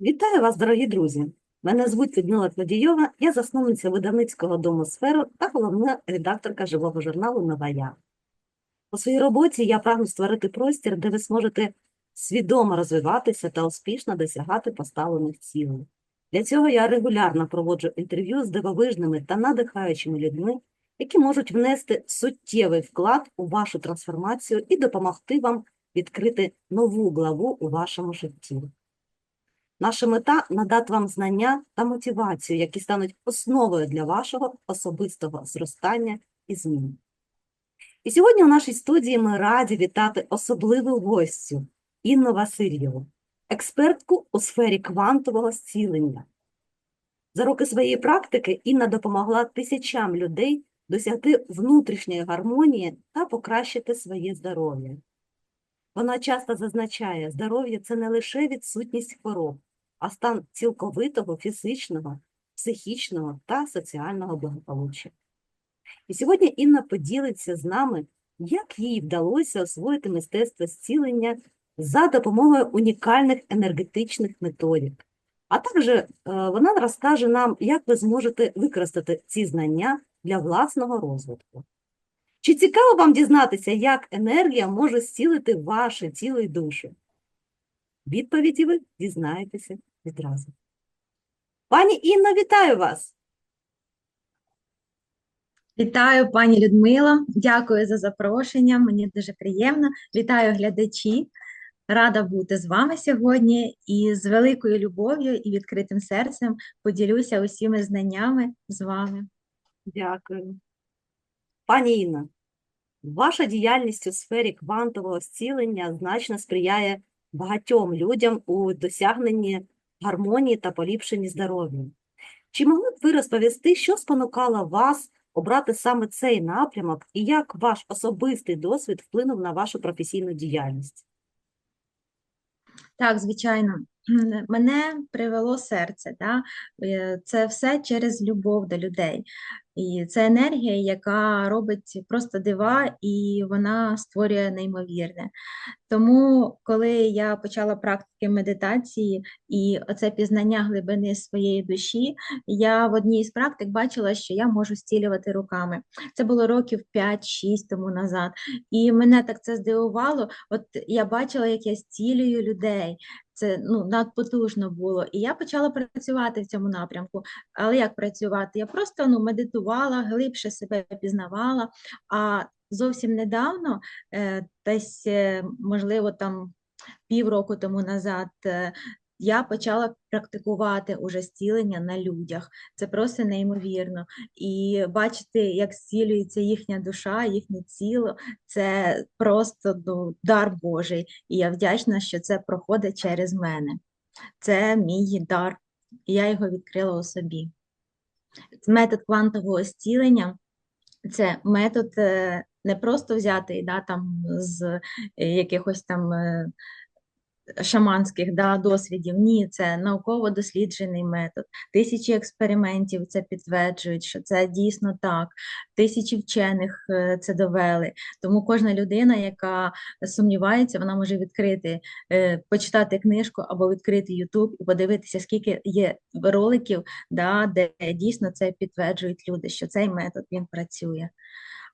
Вітаю вас, дорогі друзі! Мене звуть Людмила Кладійова, я засновниця видавницького дому «Сферу» та головна редакторка живого журналу «Нова Я». У своїй роботі я прагну створити простір, де ви зможете свідомо розвиватися та успішно досягати поставлених цілей. Для цього я регулярно проводжу інтерв'ю з дивовижними та надихаючими людьми, які можуть внести суттєвий вклад у вашу трансформацію і допомогти вам відкрити нову главу у вашому житті. Наша мета – надати вам знання та мотивацію, які стануть основою для вашого особистого зростання і змін. І сьогодні у нашій студії ми раді вітати особливу гостю Інну Васильєву, експертку у сфері квантового зцілення. За роки своєї практики Інна допомогла тисячам людей досягти внутрішньої гармонії та покращити своє здоров'я. Вона часто зазначає, здоров'я – це не лише відсутність хвороб, а стан цілковитого фізичного, психічного та соціального благополуччя. І сьогодні Інна поділиться з нами, як їй вдалося освоїти мистецтво зцілення за допомогою унікальних енергетичних методик. А також е, вона розкаже нам, як ви зможете використати ці знання для власного розвитку. Чи цікаво вам дізнатися, як енергія може зцілити ваше тіло і душу? Відповіді ви дізнаєтеся відразу. Пані Інно, вітаю вас! Вітаю, пані Людмила. Дякую за запрошення. Мені дуже приємно. Вітаю глядачі. Рада бути з вами сьогодні і з великою любов'ю і відкритим серцем поділюся усіми знаннями з вами. Дякую. Пані Інна, ваша діяльність у сфері квантового зцілення значно сприяє багатьом людям у досягненні гармонії та поліпшенні здоров'я. Чи могли б ви розповісти, що спонукало вас обрати саме цей напрямок і як ваш особистий досвід вплинув на вашу професійну діяльність? Так, звичайно, мене привело серце. Да? Е, Це все через любов до людей. І це енергія, яка робить просто дива, і вона створює неймовірне. Тому, коли я почала практики медитації і оце пізнання глибини своєї душі, я в одній з практик бачила, що я можу зцілювати руками. Це було років 5-6 тому назад. І мене так це здивувало. От я бачила, як я зцілюю людей. Це ну надпотужно було. І я почала працювати в цьому напрямку. Але як працювати? Я просто ну, медитувала, глибше себе пізнавала. А зовсім недавно, е, десь, е, можливо, там півроку тому назад, е, я почала практикувати уже зцілення на людях. Це просто неймовірно. І бачити, як зцілюється їхня душа, їхнє тіло, це просто ну, дар Божий. І я вдячна, що це проходить через мене. Це мій дар, я його відкрила у собі. Метод квантового зцілення. Це метод е, не просто взяти да, там, з якихось там е, шаманських да, досвідів. Ні, це науково досліджений метод. Тисячі експериментів це підтверджують, що це дійсно так. Тисячі вчених е, це довели. Тому кожна людина, яка сумнівається, вона може відкрити, е, почитати книжку або відкрити YouTube і подивитися, скільки є роликів, да, де дійсно це підтверджують люди, що цей метод він працює.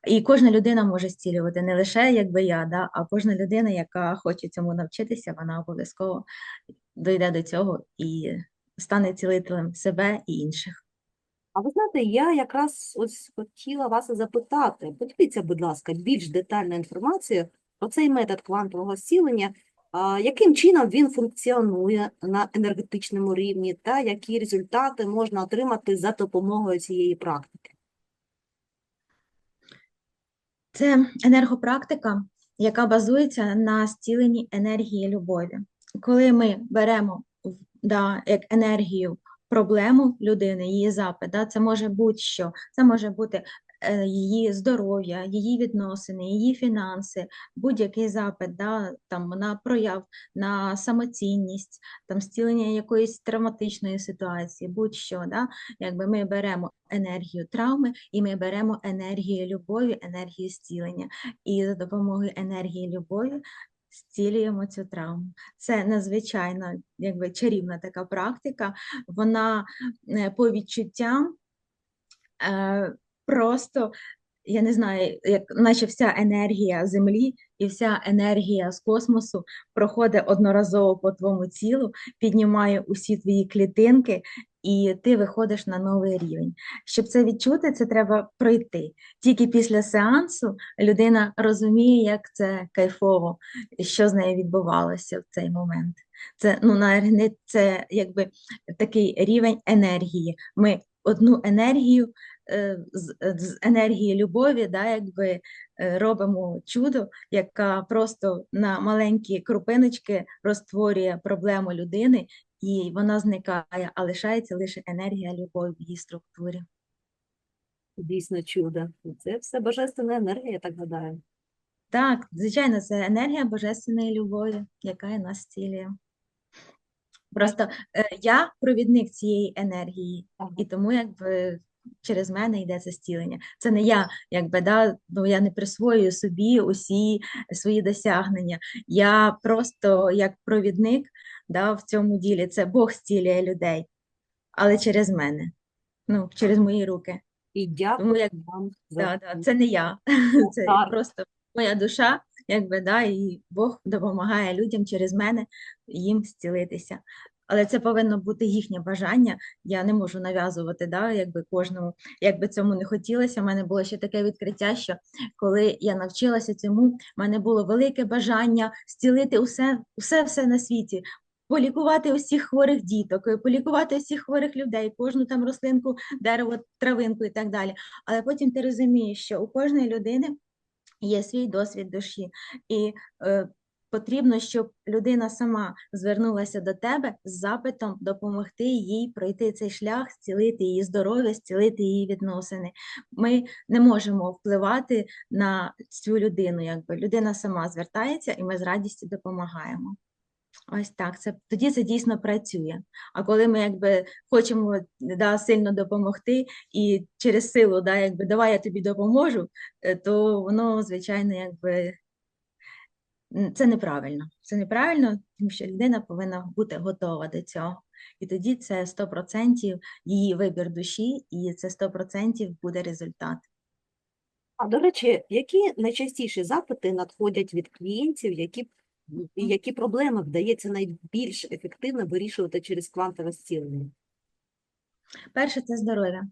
І кожна людина може зцілювати, не лише якби я, да, а кожна людина, яка хоче цьому навчитися, вона обов'язково дойде до цього і стане цілителем себе і інших. А ви знаєте, я якраз ось хотіла вас запитати, поділіться, будь ласка, більш детальну інформацію про цей метод квантового зцілення, яким чином він функціонує на енергетичному рівні та які результати можна отримати за допомогою цієї практики? Це енергопрактика, яка базується на зціленні енергії любові. Коли ми беремо да, як енергію проблему людини, її запит, да, це може бути що, це може бути її здоров'я, її відносини, її фінанси, будь-який запит, да, там, на прояв, на самоцінність, там, зцілення якоїсь травматичної ситуації, будь-що. Да, якби ми беремо енергію травми і ми беремо енергію любові, енергію зцілення. І за допомогою енергії любові зцілюємо цю травму. Це надзвичайно якби, чарівна така практика. Вона е, по відчуттям е, просто, я не знаю, як наче вся енергія Землі і вся енергія з космосу проходить одноразово по твоєму тілу, піднімає усі твої клітинки, і ти виходиш на новий рівень. Щоб це відчути, це треба пройти. Тільки після сеансу людина розуміє, як це кайфово, що з нею відбувалося в цей момент. Це, ну, на- це якби такий рівень енергії. Ми одну енергію з, з енергії любові, да, якби е, робимо чудо, яка просто на маленькі крупиночки розтворює проблему людини, і вона зникає, а лишається лише енергія любові в її структурі. Дійсно чудо. Це все божественна енергія, я так гадаю. Так, звичайно, це енергія божественної любові, яка і нас зцілює. Просто е, я провідник цієї енергії, Ага. і тому якби через мене йде це зцілення. Це не я, якби да, ну я не присвоюю собі усі свої досягнення. Я просто як провідник да, в цьому ділі. Це Бог зцілює людей, але через мене, ну, через мої руки. І дякую Тому як вам за да, да, це не я, це просто моя душа, якби да, і Бог допомагає людям через мене їм зцілитися. Але це повинно бути їхнє бажання. Я не можу нав'язувати, да, якби кожному, якби цьому не хотілося. У мене було ще таке відкриття, що коли я навчилася цьому, в мене було велике бажання зцілити усе, усе, все на світі. Полікувати усіх хворих діток, е, полікувати усіх хворих людей, кожну там рослинку, дерево, травинку і так далі. Але потім ти розумієш, що у кожної людини є свій досвід душі, і е, потрібно, щоб людина сама звернулася до тебе з запитом допомогти їй пройти цей шлях, зцілити її здоров'я, зцілити її відносини. Ми не можемо впливати на цю людину, якби людина сама звертається, і ми з радістю допомагаємо. Ось так, це тоді це дійсно працює. А коли ми якби хочемо да, сильно допомогти і через силу, да, якби давай я тобі допоможу, е, то воно, звичайно, якби це неправильно. Це неправильно, тому що людина повинна бути готова до цього. І тоді це 100% її вибір душі, і це 100% буде результат. А до речі, які найчастіші запити надходять від клієнтів, які, які проблеми вдається найбільш ефективно вирішувати через квантове зцілення? Перше це здоров'я.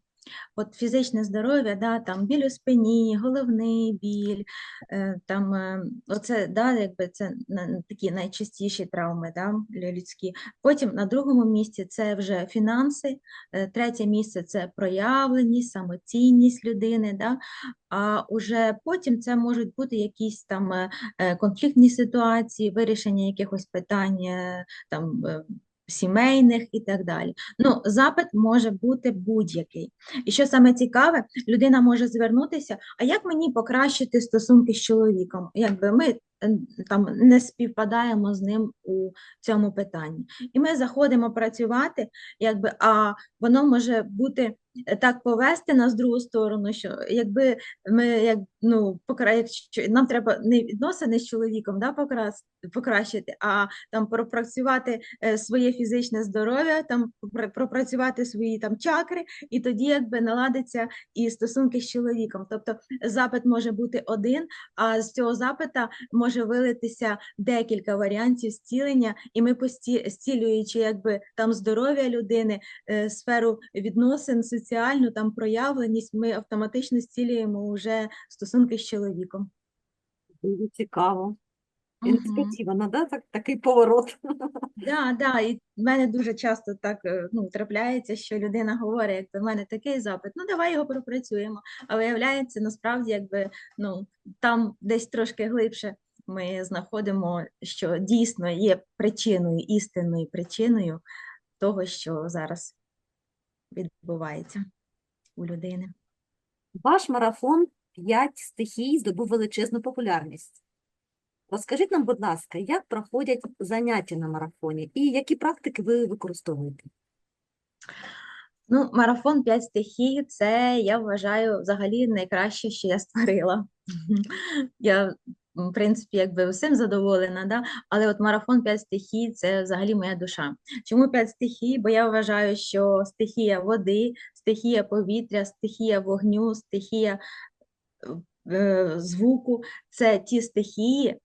От фізичне здоров'я, да, там біль у спині, головний біль, е, там е, оце, да, якби це такі найчастіші травми да, людські. Потім на другому місці це вже фінанси, е, третє місце це проявленість, самоцінність людини. Да, а уже потім це можуть бути якісь там конфліктні ситуації, вирішення якихось питань там. Сімейних і так далі. Ну, запит може бути будь-який. І що саме цікаве, людина може звернутися, а як мені покращити стосунки з чоловіком? Якби ми е, там не співпадаємо з ним у цьому питанні. І ми заходимо працювати, якби, а воно може бути так повести нас в другу сторону, що якби ми як ну покра... якщо нам треба не відносини з чоловіком да, покрас... покращити, а там пропрацювати е, своє фізичне здоров'я, там пр- пропрацювати свої там чакри, і тоді якби наладиться і стосунки з чоловіком. Тобто запит може бути один, а з цього запита може вилитися декілька варіантів зцілення, і ми пості... зцілюючи якби там здоров'я людини, е, сферу відносин, соціальну там проявленість, ми автоматично зцілюємо вже стосунки з чоловіком. Дуже цікаво. Ініціатива, да? так, такий поворот. Да, да, і в мене дуже часто так е, ну, трапляється, що людина говорить, якби в мене такий запит, ну давай його пропрацюємо. А виявляється, насправді, якби ну там десь трошки глибше ми знаходимо, що дійсно є причиною, істинною причиною того, що зараз відбувається у людини. Ваш марафон «П'ять стихій здобув величезну популярність. Розкажіть нам, будь ласка, як проходять заняття на марафоні і які практики ви використовуєте? Ну, марафон «П'ять стихій це, я вважаю, взагалі найкраще, що я створила. Я в принципі, якби усім задоволена, да? але от марафон 5 стихій це взагалі моя душа. Чому 5 стихій? Бо я вважаю, що стихія води, стихія повітря, стихія вогню, стихія е, звуку це ті стихії,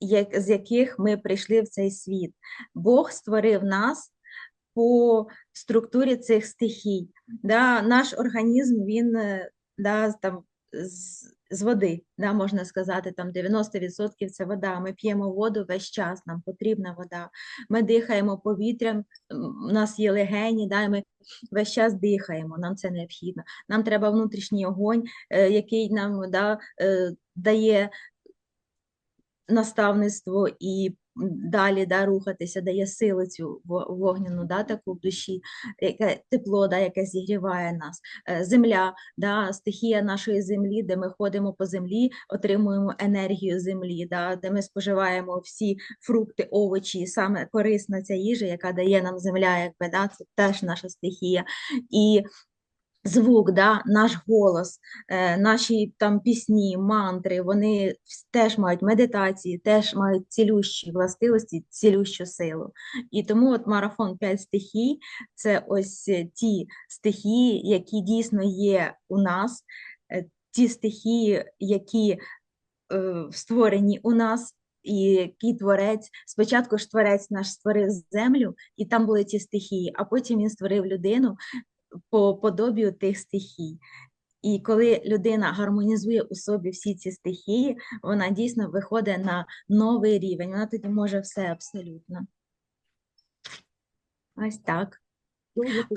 як, з яких ми прийшли в цей світ. Бог створив нас по структурі цих стихій. Да, наш організм, він е, да, там, з, з води, да, можна сказати, там 90% це вода. Ми п'ємо воду весь час, нам потрібна вода. Ми дихаємо повітрям, у нас є легені, да, і ми весь час дихаємо, нам це необхідно. Нам треба внутрішній огонь, е, який нам да, е, дає наставництво і далі да, рухатися, дає силу цю вогняну, да, таку в душі, яке тепло, да, яке зігріває нас. Е, Земля, да, стихія нашої землі, де ми ходимо по землі, отримуємо енергію землі, да, де ми споживаємо всі фрукти, овочі, саме корисна ця їжа, яка дає нам земля, якби, да, це теж наша стихія. І звук, да, наш голос, е, наші там пісні, мантри, вони теж мають медитації, теж мають цілющі властивості, цілющу силу. І тому от марафон 5 стихій це ось е, ті стихії, які дійсно є у нас, е, ті стихії, які е, створені у нас. І який творець, спочатку ж творець наш створив землю, і там були ті стихії, а потім він створив людину по подобію тих стихій. І коли людина гармонізує у собі всі ці стихії, вона дійсно виходить на новий рівень. Вона тоді може все абсолютно. Ось так.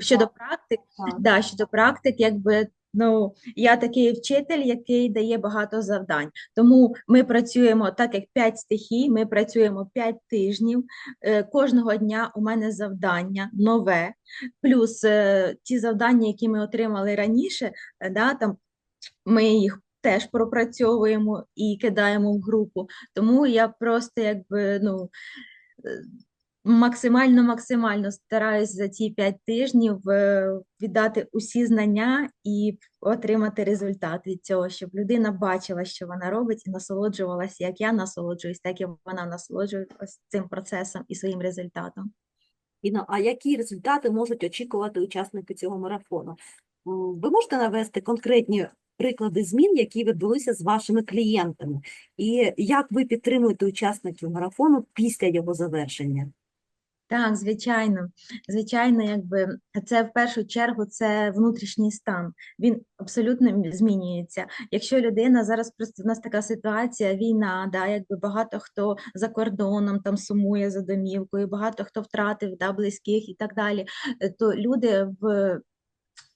Щодо практики, практик, Так. да, щодо практик, якби ну я такий вчитель, який дає багато завдань. Тому ми працюємо так, як 5 стихій, ми працюємо 5 тижнів. Е, Кожного дня у мене завдання нове, плюс е, ті завдання, які ми отримали раніше, е, да, там ми їх. Теж пропрацьовуємо і кидаємо в групу. Тому я просто якби ну максимально максимально стараюсь за ці 5 тижнів е, віддати усі знання і отримати результат від цього, щоб людина бачила, що вона робить, і насолоджувалася, як я насолоджуюсь, так і вона насолоджується цим процесом і своїм результатом. Інно, а які результати можуть очікувати учасники цього марафону? Ви можете навести конкретні приклади змін, які відбулися з вашими клієнтами, і як ви підтримуєте учасників марафону після його завершення? Так, звичайно, звичайно, якби це в першу чергу це внутрішній стан. Він абсолютно змінюється. Якщо людина зараз просто в нас така ситуація, війна, да, якби багато хто за кордоном там сумує за домівкою, багато хто втратив да, близьких і так далі, е, то люди в.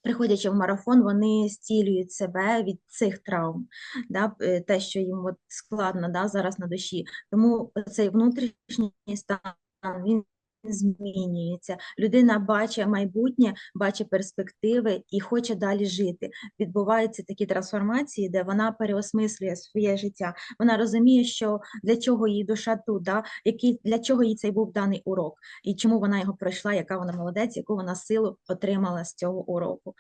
Приходячи в марафон, вони зцілюють себе від цих травм, да, е, те, що їм от складно да, зараз на душі. Тому цей внутрішній стан він змінюється. Людина бачить майбутнє, бачить перспективи і хоче далі жити. Відбуваються такі трансформації, де вона переосмислює своє життя. Вона розуміє, що для чого її душа тут, да? який, для чого їй цей був даний урок, і чому вона його пройшла, яка вона молодець, яку вона силу отримала з цього уроку.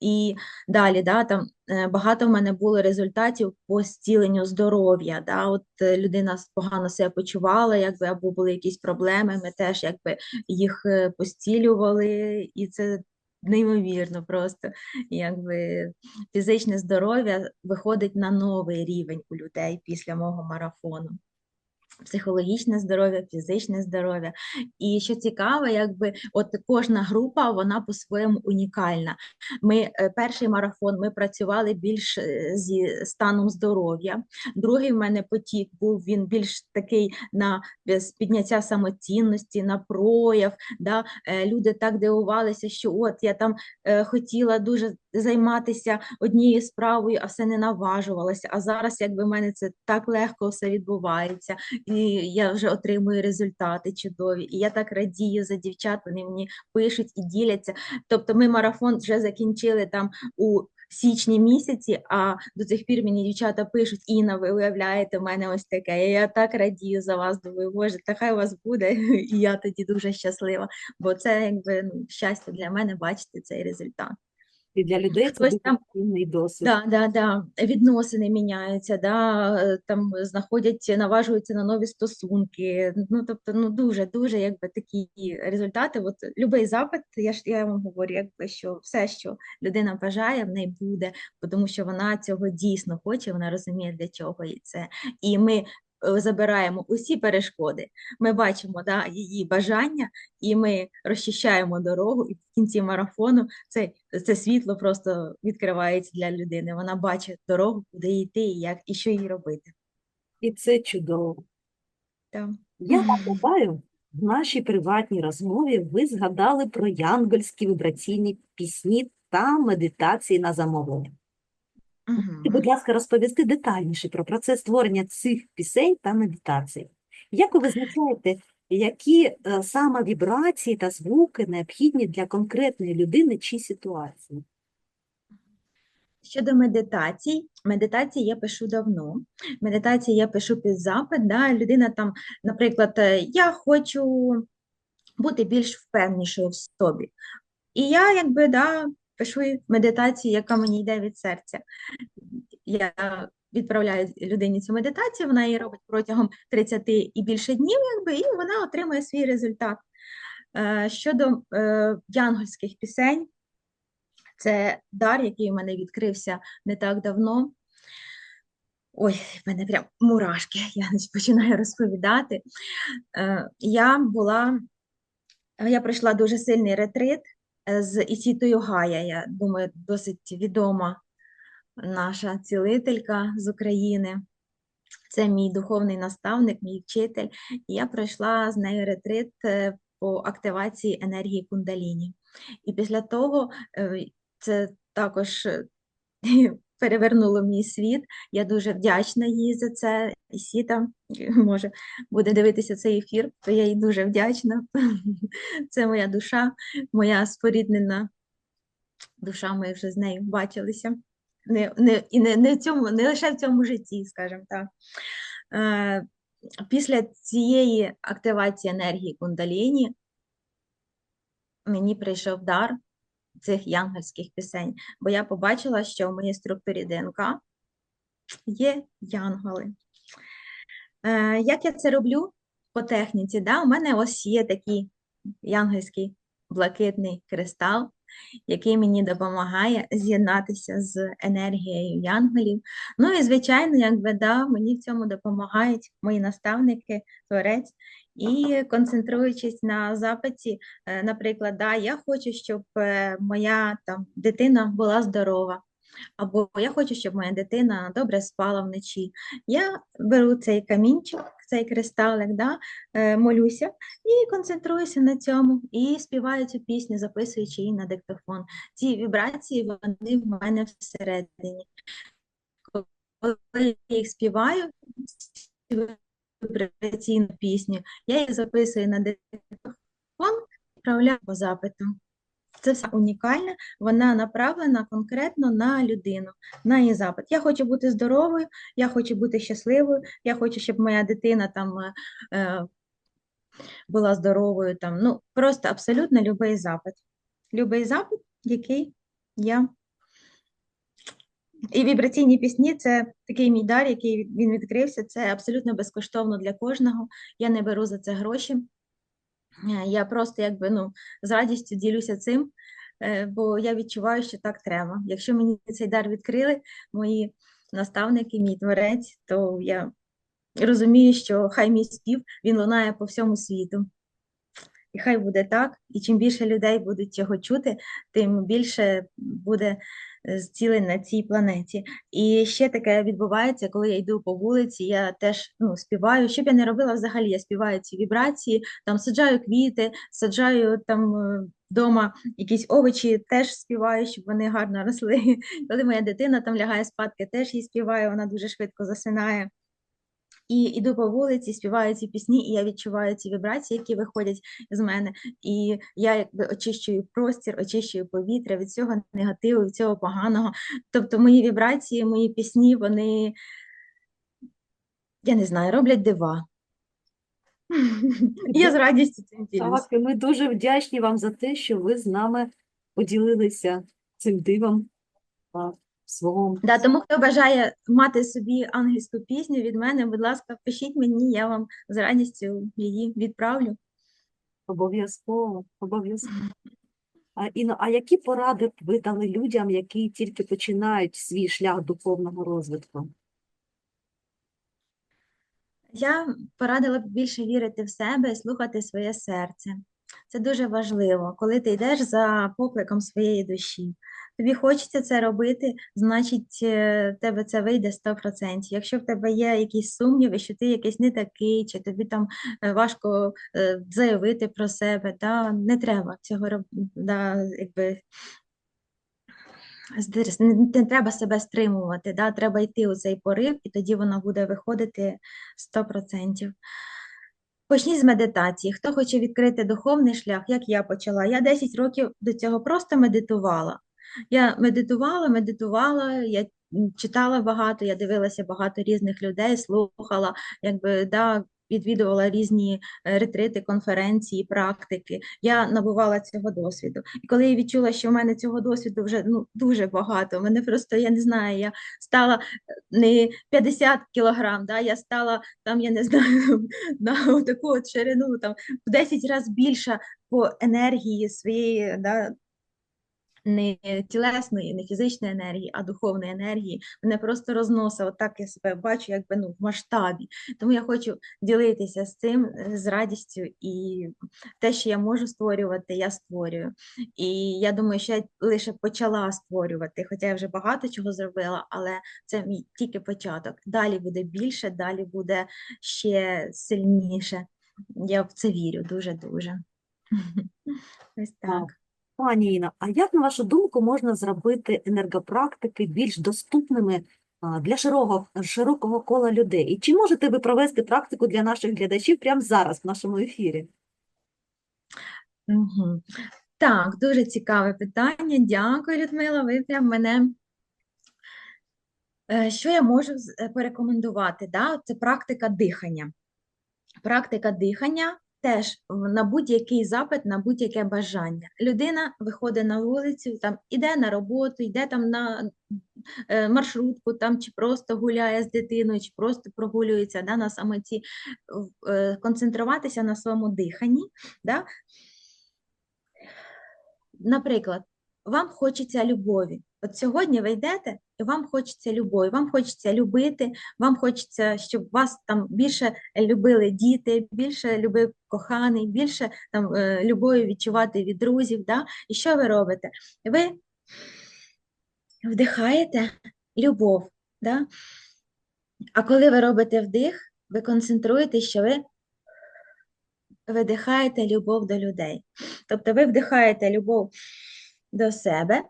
І далі, да, там е, багато в мене було результатів по зціленню здоров'я. Да, от е, людина погано себе почувала, якби або були якісь проблеми. Ми теж якби їх е, постілювали, і це неймовірно просто. Якби фізичне здоров'я виходить на новий рівень у людей після мого марафону. Психологічне здоров'я, фізичне здоров'я. І що цікаво, якби от кожна група вона по-своєму унікальна. Ми е, перший марафон ми працювали більш е, зі станом здоров'я. Другий в мене потік був він більш такий на підняття самоцінності, на прояв. Да? Е, Люди так дивувалися, що от я там хотіла дуже займатися однією справою, а все не наважувалася. А зараз, якби в мене це так легко все відбувається, і я вже отримую результати чудові. І я так радію за дівчат, вони мені пишуть і діляться. Тобто ми марафон вже закінчили там у січні місяці, а до цих пір мені дівчата пишуть, Інна, ви уявляєте, в мене ось таке. Я так радію за вас, думаю, Боже, та хай у вас буде, і я тоді дуже щаслива, бо це якби ну, щастя для мене бачити цей результат. І для людей це Хтось там цінний досвід. Да, да, да. Відносини міняються, да, е, там знаходять, наважуються на нові стосунки. Ну, тобто, ну дуже, дуже якби такі результати. От любий запит, я ж я вам говорю, якби що все, що людина бажає, в неї буде, тому що вона цього дійсно хоче, вона розуміє, для чого їй це. І ми забираємо усі перешкоди. Ми бачимо да, її бажання, і ми розчищаємо дорогу, і в кінці марафону це, це світло просто відкривається для людини. Вона бачить дорогу, куди йти, і як, і що їй робити. І це чудово. Так. Я пам'ятаю, в нашій приватній розмові ви згадали про янгольські вібраційні пісні та медитації на замовлення. І, будь ласка, розповісти детальніше про процес створення цих пісень та медитацій. Як ви визначаєте, які е, саме вібрації та звуки необхідні для конкретної людини чи ситуації? Щодо медитацій, медитації я пишу давно. Медитації я пишу під запит. Да? Людина там, наприклад, е, я хочу бути більш впевнішою в собі. І я якби да, пишу медитацію, яка мені йде від серця. Я відправляю людині цю медитацію, вона її робить протягом 30 і більше днів, якби, і вона отримує свій результат. Е, Щодо е, янгольських пісень, це дар, який у мене відкрився не так давно. Ой, в мене прям мурашки, я починаю розповідати. Е, Я була, я пройшла дуже сильний ретрит з Ісітою Гая. Я думаю, досить відома наша цілителька з України. Це мій духовний наставник, мій вчитель. Я пройшла з нею ретрит е, по активації енергії кундаліні. І після того е, це також е, перевернуло мій світ. Я дуже вдячна їй за це. І Сіта може буде дивитися цей ефір, то я їй дуже вдячна. Це моя душа, моя споріднена душа. Ми вже з нею бачилися. Не, не, і не, не, в цьому, не лише в цьому житті, скажімо так. Е, після цієї активації енергії кундаліні мені прийшов дар цих янгольських пісень, бо я побачила, що в моїй структурі ДНК є янголи. Е, як я це роблю по техніці? Да? У мене ось є такий янгольський блакитний кристал, який мені допомагає з'єднатися з енергією янголів. Ну і, звичайно, якби да, мені в цьому допомагають мої наставники, творець. І концентруючись на запиті, е, наприклад, да, я хочу, щоб е, моя там дитина була здорова. Або я хочу, щоб моя дитина добре спала вночі. Я беру цей камінчик, цей кристалик, да, е, молюся і концентруюся на цьому, і співаю цю пісню, записуючи її на диктофон. Ці вібрації вони в мене всередині. Коли я їх співаю, вібраційну пісню, я їх записую на диктофон, відправляю по запиту. Це все унікальне, вона направлена конкретно на людину, на її запит. Я хочу бути здоровою, я хочу бути щасливою, я хочу, щоб моя дитина там е, е, була здоровою. Там, ну, просто абсолютно любий запит. Любий запит, який я. І вібраційні пісні це такий мій дар, який він відкрився. Це абсолютно безкоштовно для кожного. Я не беру за це гроші. Е, Я просто якби ну, з радістю ділюся цим, е, бо я відчуваю, що так треба. Якщо мені цей дар відкрили, мої наставники, мій творець, то я розумію, що хай мій спів він лунає по всьому світу. І хай буде так, і чим більше людей будуть його чути, тим більше буде зцілень на цій планеті. І ще таке відбувається, коли я йду по вулиці, я теж ну, співаю. Що б я не робила взагалі, я співаю ці вібрації, там саджаю квіти, саджаю там вдома якісь овочі, теж співаю, щоб вони гарно росли. Коли моя дитина там лягає спадки, теж їй співаю, вона дуже швидко засинає. І йду по вулиці, співаю ці пісні, і я відчуваю ці вібрації, які виходять з мене. І я якби очищую простір, очищую повітря від цього негативу, від цього поганого. Тобто мої вібрації, мої пісні, вони, я не знаю, роблять дива. Я з радістю цим ділюсь. Так, і ми дуже вдячні вам за те, що ви з нами поділилися цим дивом а, свого. Да, тому хто бажає мати собі ангельську пісню від мене, будь ласка, пишіть мені, я вам з радістю її відправлю. Обов'язково, обов'язково. А, Іно, а які поради б ви дали людям, які тільки починають свій шлях духовного розвитку? Я порадила б більше вірити в себе і слухати своє серце. Це дуже важливо, коли ти йдеш за покликом своєї душі. Тобі хочеться це робити, значить, е, в тебе це вийде 100%. Якщо в тебе є якісь сумніви, що ти якийсь не такий, чи тобі там е, важко е, заявити про себе, та не треба цього робити. Да, якби, не, треба себе стримувати, да? Треба йти у цей порив, і тоді воно буде виходити 100%. Почніть з медитації. Хто хоче відкрити духовний шлях, як я почала? Я 10 років до цього просто медитувала. Я медитувала, медитувала, я читала багато, я дивилася багато різних людей, слухала, якби, да, відвідувала різні е, ретрити, конференції, практики. Я набувала цього досвіду. І коли я відчула, що в мене цього досвіду вже ну, дуже багато, мене просто, я не знаю, я стала е, не 50 кілограм, да, я стала там, я не знаю, на таку от ширину, там, в 10 разів більша по енергії своєї, да, не тілесної, не фізичної енергії, а духовної енергії. Мене просто розносить, отак я себе бачу, якби ну, в масштабі. Тому я хочу ділитися з цим е, з радістю, і те, що я можу створювати, я створюю. І я думаю, що я лише почала створювати, хоча я вже багато чого зробила, але це мій тільки початок. Далі буде більше, далі буде ще сильніше. Я в це вірю дуже-дуже. Ось так. Пані Іно, а як, на вашу думку, можна зробити енергопрактики більш доступними для широкого, широкого кола людей? І чи можете ви провести практику для наших глядачів прямо зараз в нашому ефірі? Угу. Так, дуже цікаве питання. Дякую, Людмила. Ви прям мене. Е, Що я можу е, порекомендувати? Да? Це практика дихання. Практика дихання теж на будь-який запит, на будь-яке бажання. Людина виходить на вулицю, там іде на роботу, йде там на е, маршрутку, там чи просто гуляє з дитиною, чи просто прогулюється да, на самоті, е, концентруватися на своєму диханні. Да? Наприклад, вам хочеться любові. От сьогодні ви йдете, і вам хочеться любові, вам хочеться любити, вам хочеться, щоб вас там більше любили діти, більше любив коханий, більше там е, любові відчувати від друзів. Да? І що ви робите? Ви вдихаєте любов. Да? А коли ви робите вдих, ви концентруєтесь, що ви видихаєте любов до людей. Тобто ви вдихаєте любов до себе,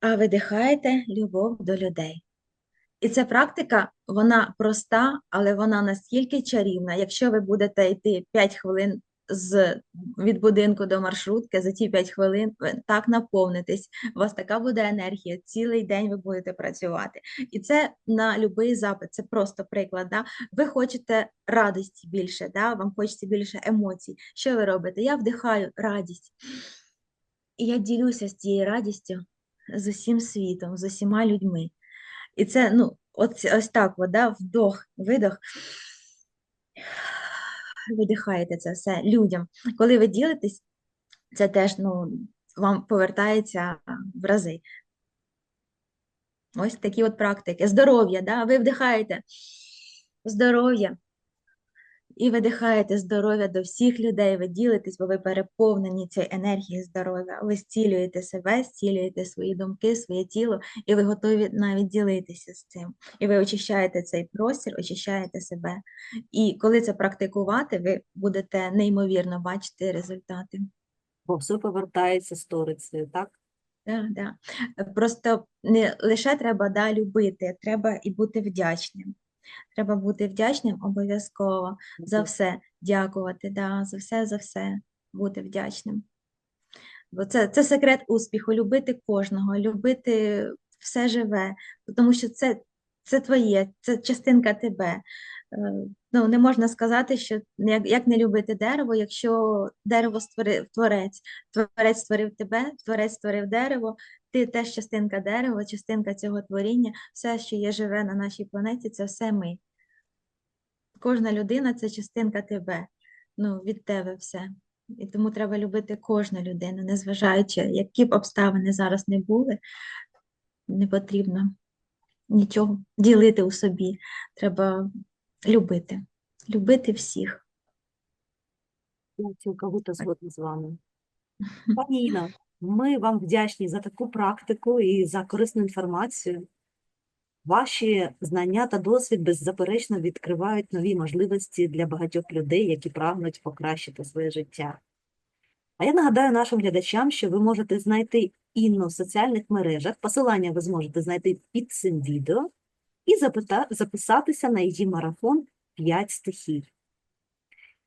а видихаєте любов до людей. І ця практика, вона проста, але вона настільки чарівна. Якщо ви будете йти 5 хвилин з, від будинку до маршрутки, за ті 5 хвилин ви так наповнитесь, у вас така буде енергія, цілий день ви будете працювати. І це на будь-який запит, це просто приклад. Да? Ви хочете радості більше, да? вам хочеться більше емоцій. Що ви робите? Я вдихаю радість. І я ділюся з цією радістю з усім світом, з усіма людьми. І це, ну, ось, ось так, от, да? вдох, видох. Видихаєте це все людям. Коли ви ділитесь, це теж ну, вам повертається в рази. Ось такі от практики. Здоров'я, да? ви вдихаєте здоров'я і видихаєте здоров'я до всіх людей, ви ділитесь, бо ви переповнені цією енергією здоров'я. Ви зцілюєте себе, зцілюєте свої думки, своє тіло, і ви готові навіть ділитися з цим. І ви очищаєте цей простір, очищаєте себе. І коли це практикувати, ви будете неймовірно бачити результати. Бо все повертається сторицею, так? Да, да. Просто не лише треба да, любити, треба і бути вдячним. Треба бути вдячним обов'язково за все, дякувати, да, за все, за все, бути вдячним. Бо це, це секрет успіху, любити кожного, любити все живе, тому що це, це твоє, це частинка тебе. Е, Ну, не можна сказати, що як, як не любити дерево, якщо дерево створив творець, творець створив тебе, творець створив дерево, ти теж частинка дерева, частинка цього творіння, все, що є живе на нашій планеті, це все ми. Кожна людина це частинка тебе, ну, від тебе все. І тому треба любити кожну людину, незважаючи, які б обставини зараз не були, не потрібно нічого ділити у собі. Треба любити, любити всіх. Я цілковито згодна з вами. Пані Іно, ми вам вдячні за таку практику і за корисну інформацію. Ваші знання та досвід беззаперечно відкривають нові можливості для багатьох людей, які прагнуть покращити своє життя. А я нагадаю нашим глядачам, що ви можете знайти Інну в соціальних мережах. Посилання ви зможете знайти під цим відео і записатися на її марафон «5 стихій.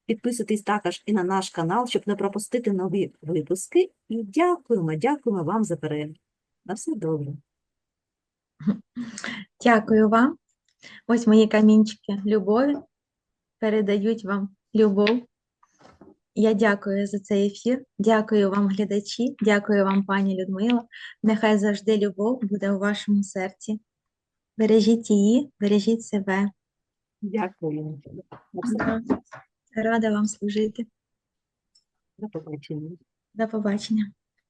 Підписуйтесь також і на наш канал, щоб не пропустити нові випуски. І дякуємо, дякуємо вам за перегляд. На все добре. Дякую вам. Ось мої камінчики любові передають вам любов. Я дякую за цей ефір. Дякую вам, глядачі. Дякую вам, пані Людмила. Нехай завжди любов буде у вашому серці. Бережіть її, бережіть себе. Дякую. Рада вам служити. До побачення. До побачення.